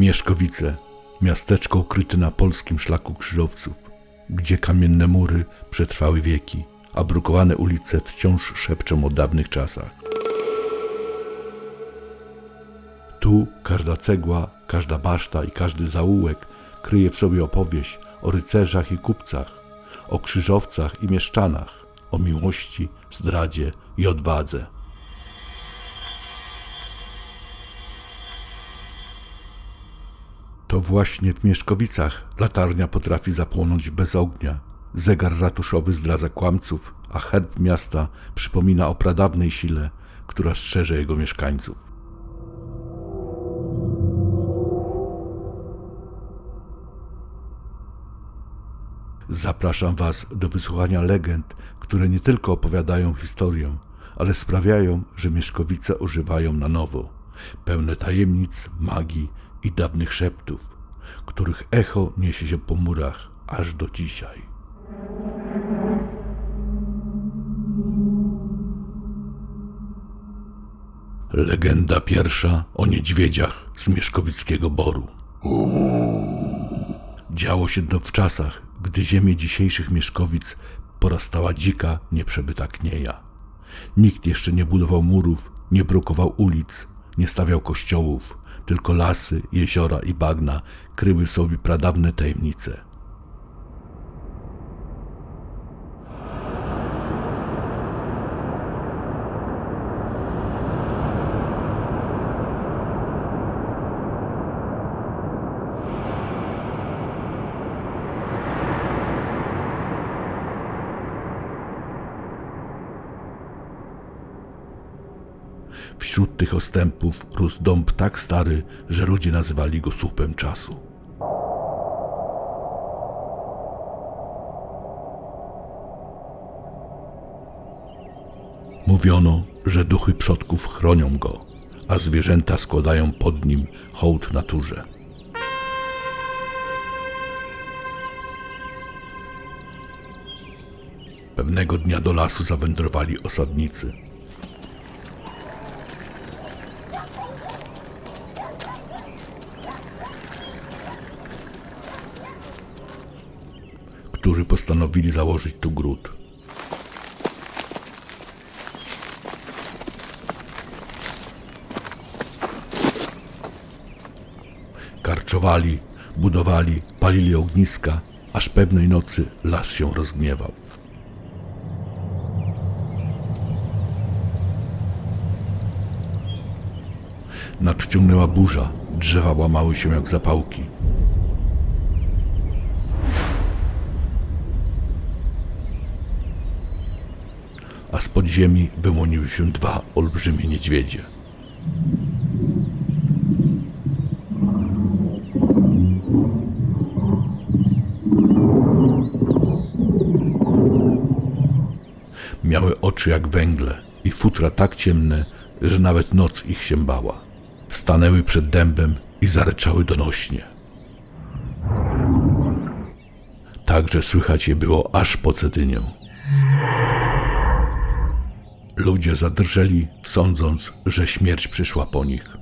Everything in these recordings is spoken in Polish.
Mieszkowice, miasteczko ukryte na polskim szlaku krzyżowców, gdzie kamienne mury przetrwały wieki, a brukowane ulice wciąż szepczą o dawnych czasach. Tu każda cegła, każda baszta i każdy zaułek kryje w sobie opowieść o rycerzach i kupcach, o krzyżowcach i mieszczanach, o miłości, zdradzie i odwadze. To właśnie w Mieszkowicach latarnia potrafi zapłonąć bez ognia. Zegar ratuszowy zdradza kłamców, a herb miasta przypomina o pradawnej sile, która strzeże jego mieszkańców. Zapraszam Was do wysłuchania legend, które nie tylko opowiadają historię, ale sprawiają, że Mieszkowice ożywają na nowo, pełne tajemnic, magii i dawnych szeptów, których echo niesie się po murach aż do dzisiaj. Legenda pierwsza o niedźwiedziach z Mieszkowickiego Boru. Działo się to w czasach, gdy ziemię dzisiejszych Mieszkowic porastała dzika, nieprzebyta knieja. Nikt jeszcze nie budował murów, nie brukował ulic, nie stawiał kościołów, tylko lasy, jeziora i bagna kryły w sobie pradawne tajemnice. Tych ostępów rósł dąb tak stary, że ludzie nazywali go słupem czasu. Mówiono, że duchy przodków chronią go, a zwierzęta składają pod nim hołd naturze. Pewnego dnia do lasu zawędrowali osadnicy. którzy postanowili założyć tu gród. Karczowali, budowali, palili ogniska, aż pewnej nocy las się rozgniewał. Nadciągnęła burza, drzewa łamały się jak zapałki. Z podziemi wyłoniły się dwa olbrzymie niedźwiedzie. Miały oczy jak węgle i futra tak ciemne, że nawet noc ich się bała. Stanęły przed dębem i zaryczały donośnie. Także słychać je było aż po Cedynię. Ludzie zadrżeli, sądząc, że śmierć przyszła po nich.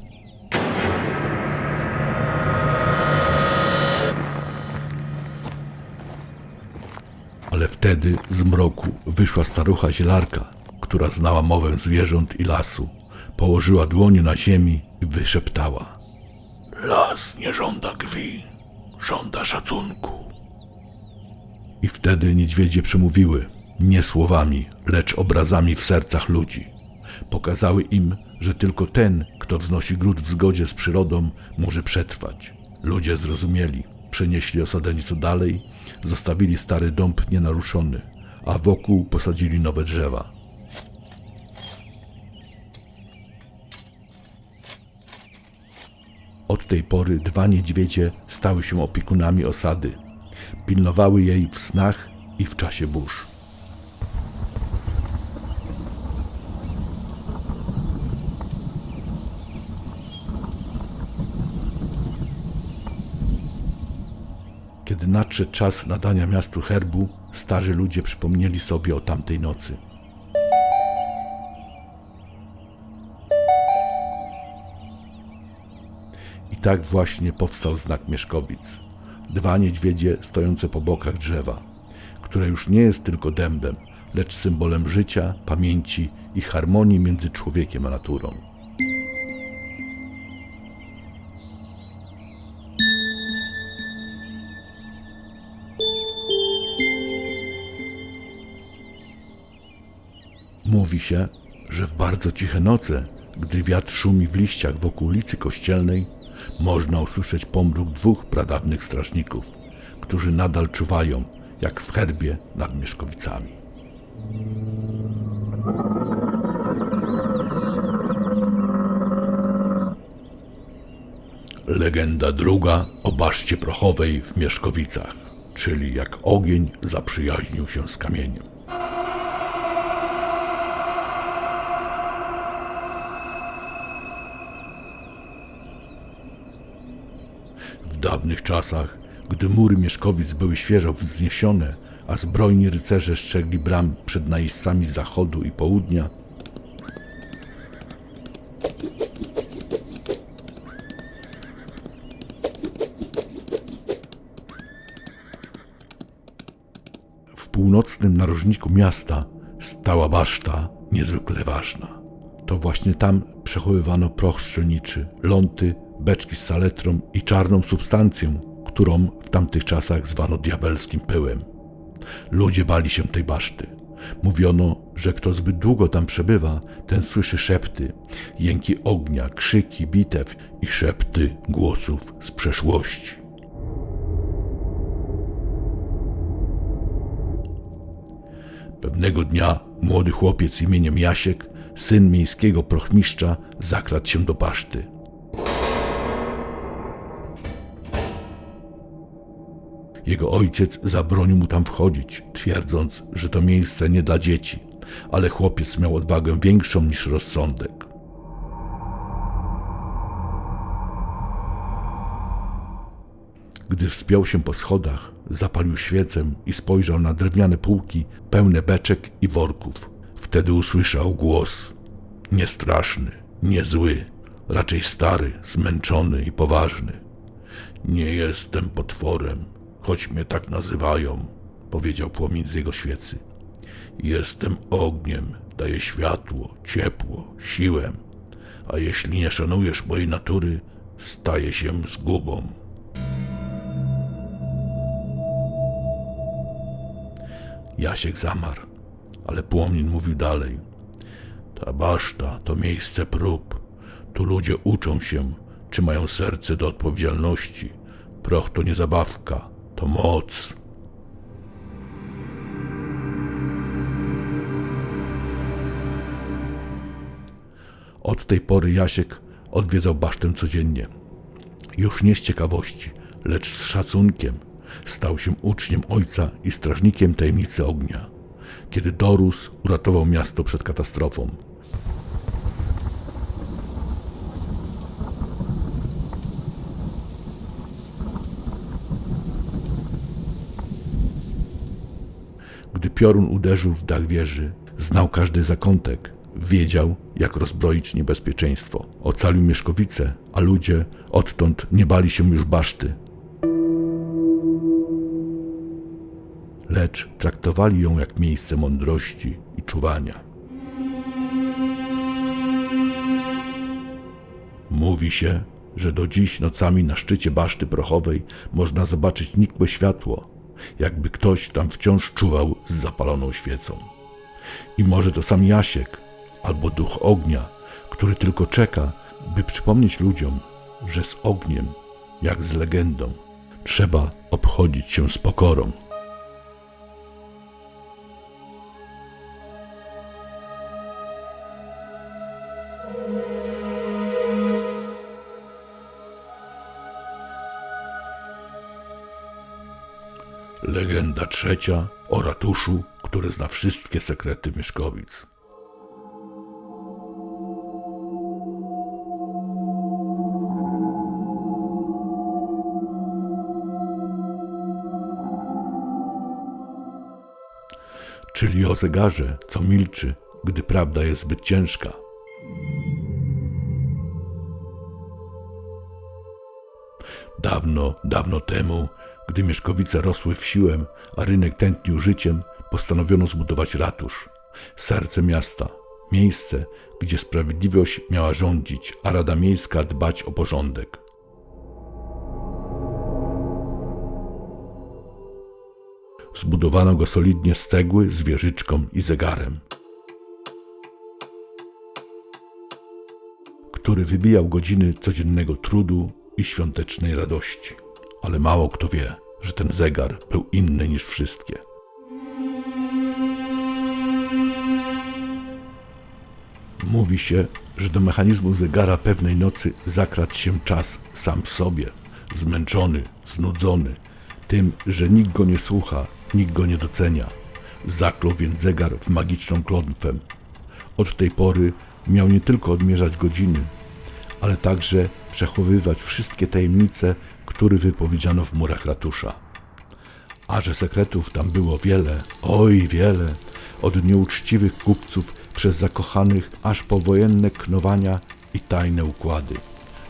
Ale wtedy z mroku wyszła starucha zielarka, która znała mowę zwierząt i lasu. Położyła dłonie na ziemi i wyszeptała: Las nie żąda krwi, żąda szacunku. I wtedy niedźwiedzie przemówiły – nie słowami, lecz obrazami w sercach ludzi. Pokazały im, że tylko ten, kto wznosi gród w zgodzie z przyrodą, może przetrwać. Ludzie zrozumieli, przenieśli osadę nieco dalej, zostawili stary dąb nienaruszony, a wokół posadzili nowe drzewa. Od tej pory dwa niedźwiedzie stały się opiekunami osady. Pilnowały jej w snach i w czasie burz. Kiedy nadszedł czas nadania miastu herbu, starzy ludzie przypomnieli sobie o tamtej nocy. I tak właśnie powstał znak Mieszkowic. Dwa niedźwiedzie stojące po bokach drzewa, które już nie jest tylko dębem, lecz symbolem życia, pamięci i harmonii między człowiekiem a naturą. Mówi się, że w bardzo ciche noce, gdy wiatr szumi w liściach wokół ulicy Kościelnej, można usłyszeć pomruk dwóch pradawnych strażników, którzy nadal czuwają, jak w herbie nad Mieszkowicami. Legenda druga o baszcie prochowej w Mieszkowicach, czyli jak ogień zaprzyjaźnił się z kamieniem. W dawnych czasach, gdy mury Mieszkowic były świeżo wzniesione, a zbrojni rycerze strzegli bram przed najeźdźcami zachodu i południa, w północnym narożniku miasta stała baszta niezwykle ważna. To właśnie tam przechowywano proch szczelniczy, ląty, beczki z saletrą i czarną substancją, którą w tamtych czasach zwano diabelskim pyłem. Ludzie bali się tej baszty. Mówiono, że kto zbyt długo tam przebywa, ten słyszy szepty, jęki ognia, krzyki, bitew i szepty głosów z przeszłości. Pewnego dnia młody chłopiec imieniem Jasiek, syn miejskiego prochmistrza, zakradł się do baszty. Jego ojciec zabronił mu tam wchodzić, twierdząc, że to miejsce nie dla dzieci, ale chłopiec miał odwagę większą niż rozsądek. Gdy wspiął się po schodach, zapalił świecę i spojrzał na drewniane półki pełne beczek i worków. Wtedy usłyszał głos. Nie straszny, nie zły, raczej stary, zmęczony i poważny. Nie jestem potworem, choć mnie tak nazywają, powiedział płomień z jego świecy. Jestem ogniem, daję światło, ciepło, siłę, a jeśli nie szanujesz mojej natury, staje się zgubą. Jasiek zamarł, ale płomień mówił dalej. Ta baszta to miejsce prób. Tu ludzie uczą się, czy mają serce do odpowiedzialności. Proch to nie zabawka, to moc. Od tej pory Jasiek odwiedzał basztę codziennie. Już nie z ciekawości, lecz z szacunkiem. Stał się uczniem ojca i strażnikiem tajemnicy ognia. Kiedy dorósł, uratował miasto przed katastrofą. Piorun uderzył w dach wieży, znał każdy zakątek, wiedział, jak rozbroić niebezpieczeństwo. Ocalił Mieszkowice, a ludzie odtąd nie bali się już baszty. Lecz traktowali ją jak miejsce mądrości i czuwania. Mówi się, że do dziś nocami na szczycie baszty prochowej można zobaczyć nikłe światło, jakby ktoś tam wciąż czuwał z zapaloną świecą. I może to sam Jasiek albo duch ognia, który tylko czeka, by przypomnieć ludziom, że z ogniem, jak z legendą, trzeba obchodzić się z pokorą. Trzecia o ratuszu, który zna wszystkie sekrety Mieszkowic. Czyli o zegarze, co milczy, gdy prawda jest zbyt ciężka. Dawno, dawno temu, gdy Mieszkowice rosły w siłę, a rynek tętnił życiem, postanowiono zbudować ratusz. Serce miasta, miejsce, gdzie sprawiedliwość miała rządzić, a Rada Miejska dbać o porządek. Zbudowano go solidnie z cegły, z wieżyczką i zegarem, który wybijał godziny codziennego trudu i świątecznej radości. Ale mało kto wie, że ten zegar był inny niż wszystkie. Mówi się, że do mechanizmu zegara pewnej nocy zakradł się czas sam w sobie, zmęczony, znudzony, tym, że nikt go nie słucha, nikt go nie docenia. Zaklął więc zegar w magiczną klątwę. Od tej pory miał nie tylko odmierzać godziny, ale także przechowywać wszystkie tajemnice, które wypowiedziano w murach ratusza. A że sekretów tam było wiele, oj wiele, od nieuczciwych kupców przez zakochanych, aż po wojenne knowania i tajne układy.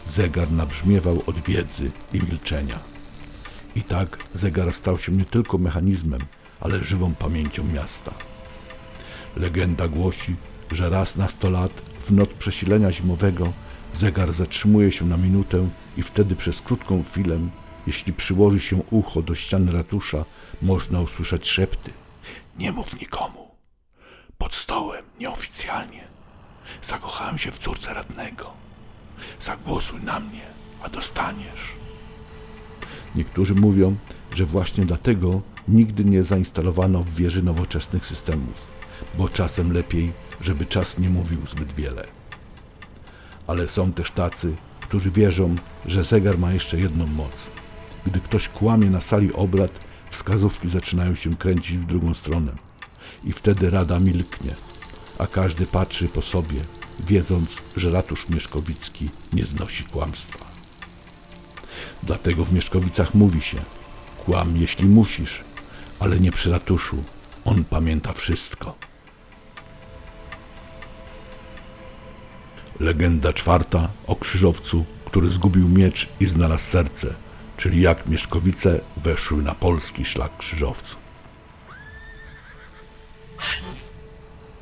Zegar nabrzmiewał od wiedzy i milczenia. I tak zegar stał się nie tylko mechanizmem, ale żywą pamięcią miasta. Legenda głosi, że raz na sto lat, w noc przesilenia zimowego, zegar zatrzymuje się na minutę i wtedy przez krótką chwilę, jeśli przyłoży się ucho do ściany ratusza, można usłyszeć szepty. Nie mów nikomu. Pod stołem, nieoficjalnie. Zakochałem się w córce radnego. Zagłosuj na mnie, a dostaniesz. Niektórzy mówią, że właśnie dlatego nigdy nie zainstalowano w wieży nowoczesnych systemów, bo czasem lepiej, żeby czas nie mówił zbyt wiele. Ale są też tacy, którzy wierzą, że zegar ma jeszcze jedną moc. Gdy ktoś kłamie na sali obrad, wskazówki zaczynają się kręcić w drugą stronę. I wtedy rada milknie, a każdy patrzy po sobie, wiedząc, że ratusz mieszkowicki nie znosi kłamstwa. Dlatego w Mieszkowicach mówi się: kłam jeśli musisz, ale nie przy ratuszu. On pamięta wszystko. Legenda czwarta o krzyżowcu, który zgubił miecz i znalazł serce, czyli jak Mieszkowice weszły na polski szlak krzyżowców.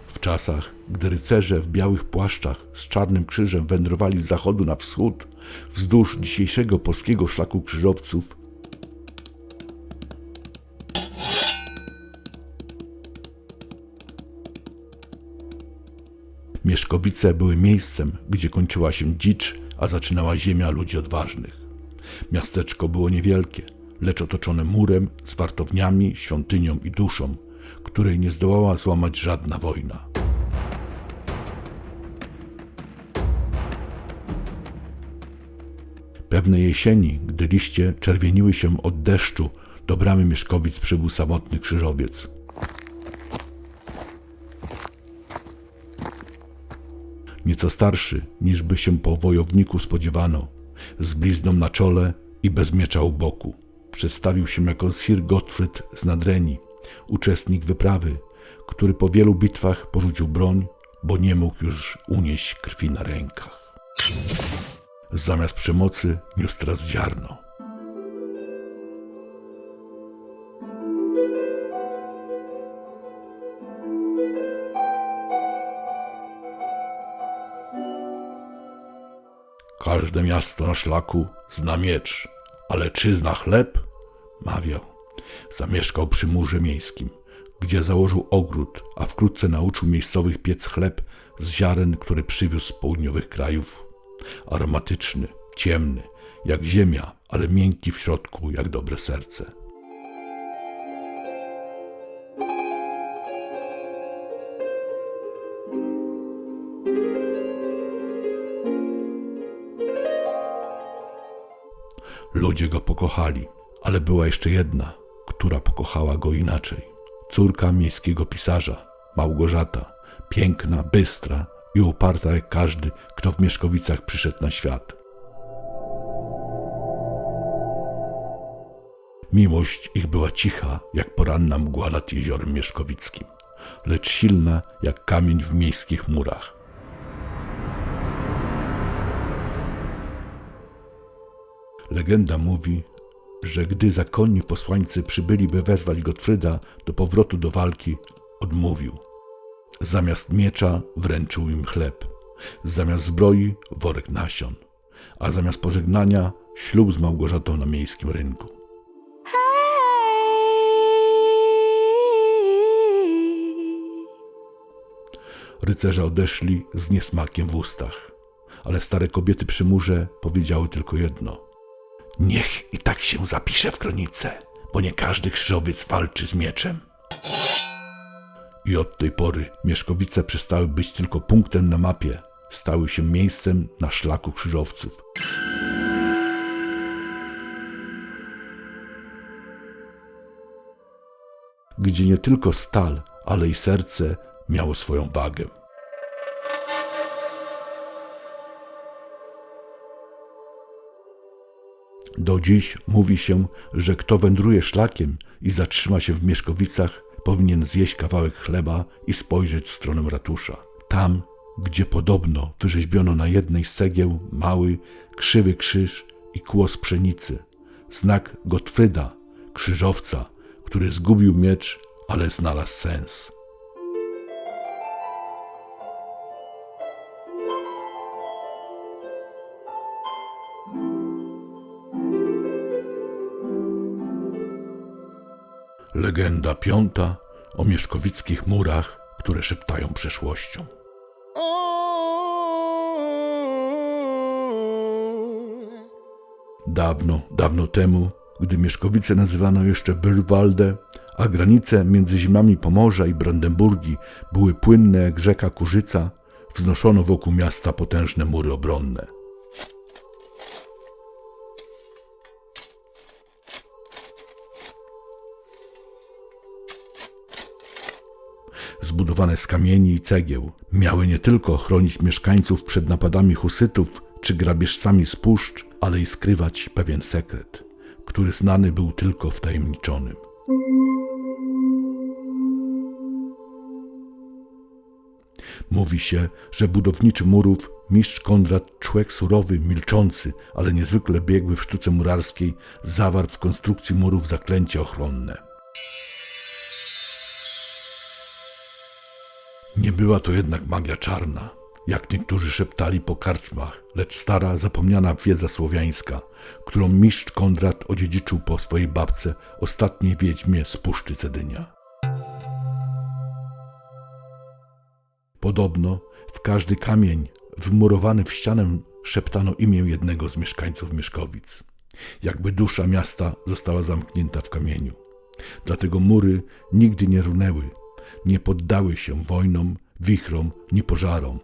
W czasach, gdy rycerze w białych płaszczach z czarnym krzyżem wędrowali z zachodu na wschód, wzdłuż dzisiejszego polskiego szlaku krzyżowców, Mieszkowice były miejscem, gdzie kończyła się dzicz, a zaczynała ziemia ludzi odważnych. Miasteczko było niewielkie, lecz otoczone murem z wartowniami, świątynią i duszą, której nie zdołała złamać żadna wojna. Pewnej jesieni, gdy liście czerwieniły się od deszczu, do bramy Mieszkowic przybył samotny krzyżowiec. Nieco starszy, niż by się po wojowniku spodziewano, z blizną na czole i bez miecza u boku. Przedstawił się jako Sir Gottfried z Nadrenii, uczestnik wyprawy, który po wielu bitwach porzucił broń, bo nie mógł już unieść krwi na rękach. Zamiast przemocy niósł teraz ziarno. Każde miasto na szlaku zna miecz, ale czy zna chleb? Mawiał. Zamieszkał przy murze miejskim, gdzie założył ogród, a wkrótce nauczył miejscowych piec chleb z ziaren, które przywiózł z południowych krajów. Aromatyczny, ciemny, jak ziemia, ale miękki w środku, jak dobre serce. Ludzie go pokochali, ale była jeszcze jedna, która pokochała go inaczej. Córka miejskiego pisarza, Małgorzata, piękna, bystra i uparta jak każdy, kto w Mieszkowicach przyszedł na świat. Miłość ich była cicha, jak poranna mgła nad jeziorem mieszkowickim, lecz silna, jak kamień w miejskich murach. Legenda mówi, że gdy zakonni posłańcy przybyli, by wezwać Gottfrieda do powrotu do walki, odmówił. Zamiast miecza wręczył im chleb, zamiast zbroi worek nasion, a zamiast pożegnania ślub z Małgorzatą na miejskim rynku. Rycerze odeszli z niesmakiem w ustach, ale stare kobiety przy murze powiedziały tylko jedno. Niech i tak się zapisze w kronice, bo nie każdy krzyżowiec walczy z mieczem. I od tej pory Mieszkowice przestały być tylko punktem na mapie, stały się miejscem na szlaku krzyżowców. Gdzie nie tylko stal, ale i serce miało swoją wagę. Do dziś mówi się, że kto wędruje szlakiem i zatrzyma się w Mieszkowicach, powinien zjeść kawałek chleba i spojrzeć w stronę ratusza. Tam, gdzie podobno wyrzeźbiono na jednej z cegieł mały, krzywy krzyż i kłos pszenicy. Znak Gottfryda, krzyżowca, który zgubił miecz, ale znalazł sens. Legenda piąta o mieszkowickich murach, które szeptają przeszłością. Dawno, dawno temu, gdy Mieszkowice nazywano jeszcze Byrwalde, a granice między zimami Pomorza i Brandenburgii były płynne jak rzeka Kurzyca, wznoszono wokół miasta potężne mury obronne. Zbudowane z kamieni i cegieł, miały nie tylko chronić mieszkańców przed napadami husytów czy grabieżcami z puszcz, ale i skrywać pewien sekret, który znany był tylko wtajemniczonym. Mówi się, że budowniczy murów mistrz Konrad, człowiek surowy, milczący, ale niezwykle biegły w sztuce murarskiej, zawarł w konstrukcji murów zaklęcie ochronne. Nie była to jednak magia czarna, jak niektórzy szeptali po karczmach, lecz stara, zapomniana wiedza słowiańska, którą mistrz Kondrat odziedziczył po swojej babce, ostatniej wiedźmie z Puszczy Cedynia. Podobno w każdy kamień wmurowany w ścianę szeptano imię jednego z mieszkańców Mieszkowic. Jakby dusza miasta została zamknięta w kamieniu. Dlatego mury nigdy nie runęły, nie poddały się wojnom, wichrom ni pożarom.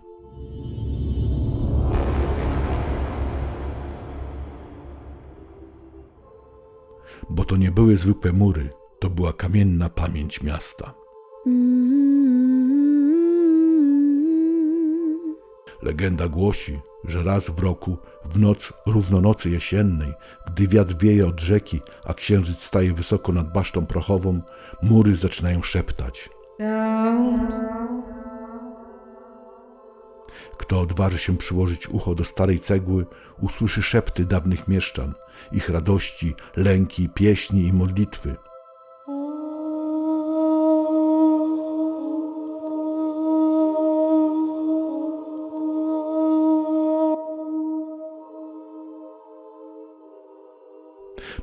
Bo to nie były zwykłe mury, to była kamienna pamięć miasta. Legenda głosi, że raz w roku, w noc równonocy jesiennej, gdy wiatr wieje od rzeki, a księżyc staje wysoko nad basztą prochową, mury zaczynają szeptać. Kto odważy się przyłożyć ucho do starej cegły, usłyszy szepty dawnych mieszczan, ich radości, lęki, pieśni i modlitwy.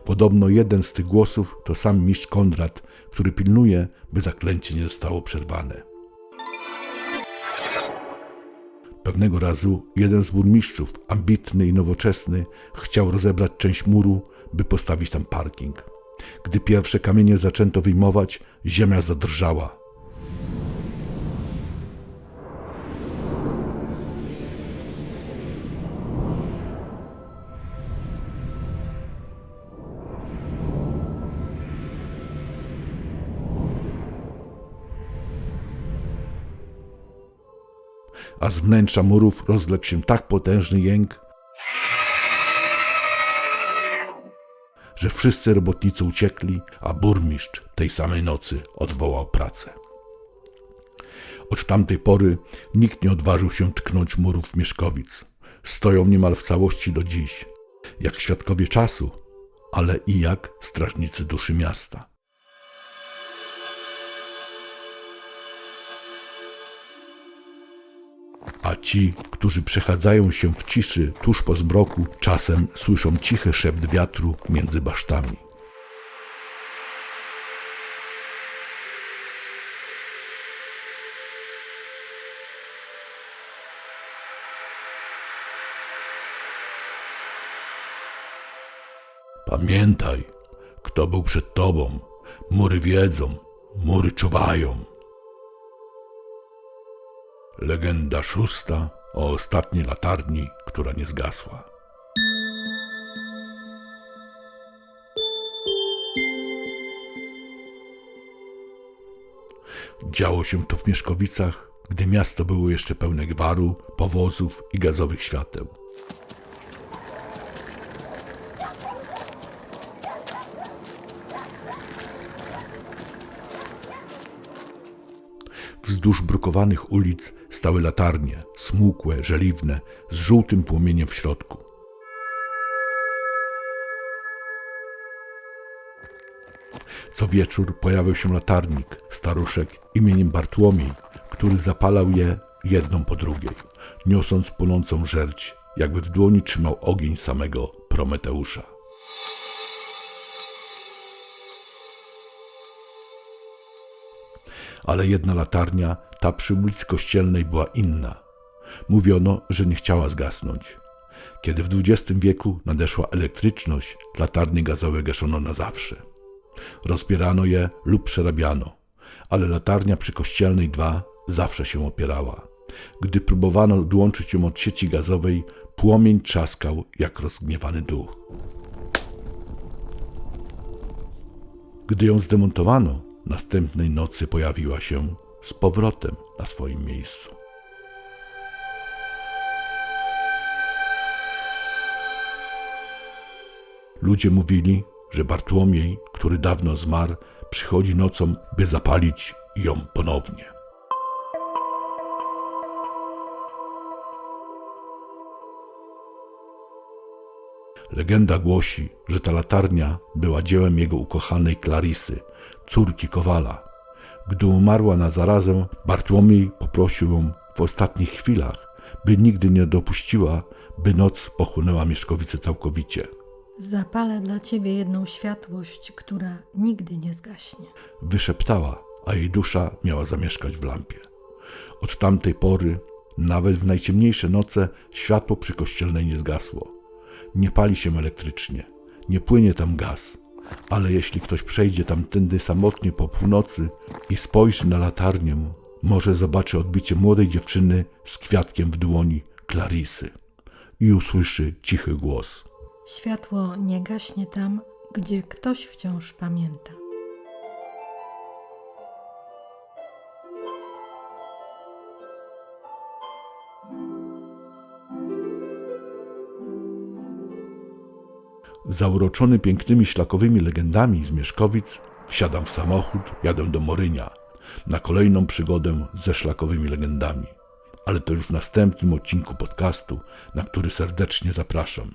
Podobno jeden z tych głosów to sam mistrz Konrad, który pilnuje, by zaklęcie nie zostało przerwane. Pewnego razu jeden z burmistrzów, ambitny i nowoczesny, chciał rozebrać część muru, by postawić tam parking. Gdy pierwsze kamienie zaczęto wyjmować, ziemia zadrżała. A z wnętrza murów rozległ się tak potężny jęk, że wszyscy robotnicy uciekli, a burmistrz tej samej nocy odwołał pracę. Od tamtej pory nikt nie odważył się tknąć murów Mieszkowic. Stoją niemal w całości do dziś. Jak świadkowie czasu, ale i jak strażnicy duszy miasta. Ci, którzy przechadzają się w ciszy tuż po zmroku, czasem słyszą cichy szept wiatru między basztami. Pamiętaj, kto był przed tobą. Mury wiedzą, mury czuwają. Legenda szósta o ostatniej latarni, która nie zgasła. Działo się to w Mieszkowicach, gdy miasto było jeszcze pełne gwaru, powozów i gazowych świateł. Wzdłuż brukowanych ulic stały latarnie, smukłe, żeliwne, z żółtym płomieniem w środku. Co wieczór pojawiał się latarnik, staruszek imieniem Bartłomiej, który zapalał je jedną po drugiej, niosąc płonącą żerć, jakby w dłoni trzymał ogień samego Prometeusza. Ale jedna latarnia, ta przy ulicy Kościelnej, była inna. Mówiono, że nie chciała zgasnąć. Kiedy w XX wieku nadeszła elektryczność, latarnie gazowe gaszono na zawsze. Rozbierano je lub przerabiano, ale latarnia przy Kościelnej 2 zawsze się opierała. Gdy próbowano odłączyć ją od sieci gazowej, płomień trzaskał jak rozgniewany duch. Gdy ją zdemontowano, następnej nocy pojawiła się z powrotem na swoim miejscu. Ludzie mówili, że Bartłomiej, który dawno zmarł, przychodzi nocą, by zapalić ją ponownie. Legenda głosi, że ta latarnia była dziełem jego ukochanej Klarisy, córki Kowala. Gdy umarła na zarazę, Bartłomiej poprosił ją w ostatnich chwilach, by nigdy nie dopuściła, by noc pochłonęła Mieszkowice całkowicie. Zapalę dla ciebie jedną światłość, która nigdy nie zgaśnie. Wyszeptała, a jej dusza miała zamieszkać w lampie. Od tamtej pory, nawet w najciemniejsze noce, światło przy kościelnej nie zgasło. Nie pali się elektrycznie, nie płynie tam gaz, ale jeśli ktoś przejdzie tamtędy samotnie po północy i spojrzy na latarnię, może zobaczy odbicie młodej dziewczyny z kwiatkiem w dłoni Klarisy i usłyszy cichy głos. Światło nie gaśnie tam, gdzie ktoś wciąż pamięta. Zauroczony pięknymi szlakowymi legendami z Mieszkowic, wsiadam w samochód, jadę do Morynia na kolejną przygodę ze szlakowymi legendami. Ale to już w następnym odcinku podcastu, na który serdecznie zapraszam.